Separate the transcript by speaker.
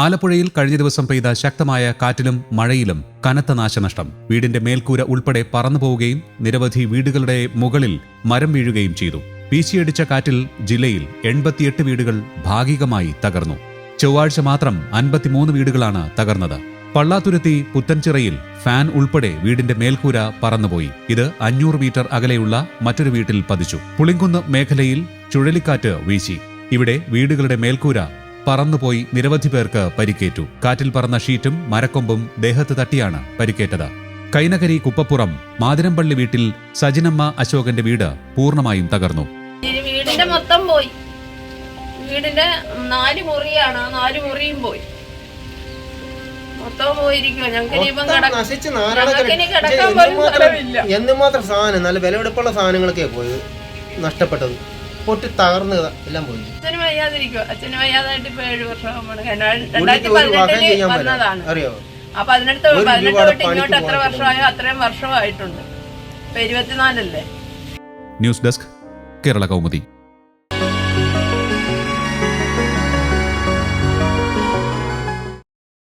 Speaker 1: ആലപ്പുഴയിൽ കഴിഞ്ഞ ദിവസം പെയ്ത ശക്തമായ കാറ്റിലും മഴയിലും കനത്ത നാശനഷ്ടം. വീടിന്റെ മേൽക്കൂര ഉൾപ്പെടെ പറന്നുപോവുകയും നിരവധി വീടുകളുടെ മുകളിൽ മരം വീഴുകയും ചെയ്തു. വീശിയടിച്ച കാറ്റിൽ ജില്ലയിൽ എൺപത്തിയെട്ട് വീടുകൾ ഭാഗികമായി തകർന്നു. ചൊവ്വാഴ്ച മാത്രം അൻപത്തിമൂന്ന് വീടുകളാണ് തകർന്നത്. പള്ളാത്തുരുത്തി പുത്തൻചിറയിൽ ഫാൻ ഉൾപ്പെടെ വീടിന്റെ മേൽക്കൂര പറന്നുപോയി. ഇത് അഞ്ഞൂറ് മീറ്റർ അകലെയുള്ള മറ്റൊരു വീട്ടിൽ പതിച്ചു. പുളിങ്കുന്ന് മേഖലയിൽ ചുഴലിക്കാറ്റ് വീശി. ഇവിടെ വീടുകളുടെ മേൽക്കൂര പറന്നുപോയി നിരവധി പേർക്ക് പരിക്കേറ്റു. കാറ്റിൽ പറന്ന ഷീറ്റും മരക്കൊമ്പും ദേഹത്ത് തട്ടിയാണ് പരിക്കേറ്റത്. കൈനകരി കുപ്പപ്പുറം മാതിരമ്പള്ളി വീട്ടിൽ സജിനമ്മ അശോകന്റെ വീട് പൂർണമായും തകർന്നു.
Speaker 2: വീടിന്റെ മൊത്തം പോയി. വീടിന്റെ നാല് മുറിയാണ്. നാല് മുറിയും പോയി. മൊത്തം പോയിരിക്കുവോ. ഞങ്ങൾക്ക്
Speaker 3: എന്തുമാത്രം സാധനം നല്ല വിലവെടുപ്പുള്ള സാധനങ്ങളൊക്കെ പോയത് നഷ്ടപ്പെട്ടത്. പൊട്ടി തകർന്ന് എല്ലാം പോയി.
Speaker 2: അച്ഛന് അച്ഛന് വയ്യാതായിട്ട് ഇപ്പൊ ഏഴു വർഷം വന്നതാണ്.
Speaker 3: അറിയോ?
Speaker 2: അപ്പൊ
Speaker 3: അതിനടുത്ത്
Speaker 2: പതിനെട്ട് തൊട്ട് ഇങ്ങോട്ട് എത്ര വർഷമായോ അത്രയും വർഷമായിട്ടുണ്ട്. ഇപ്പൊ ഇരുപത്തിനാലല്ലേ?
Speaker 1: News desk Kerala Kaumudi.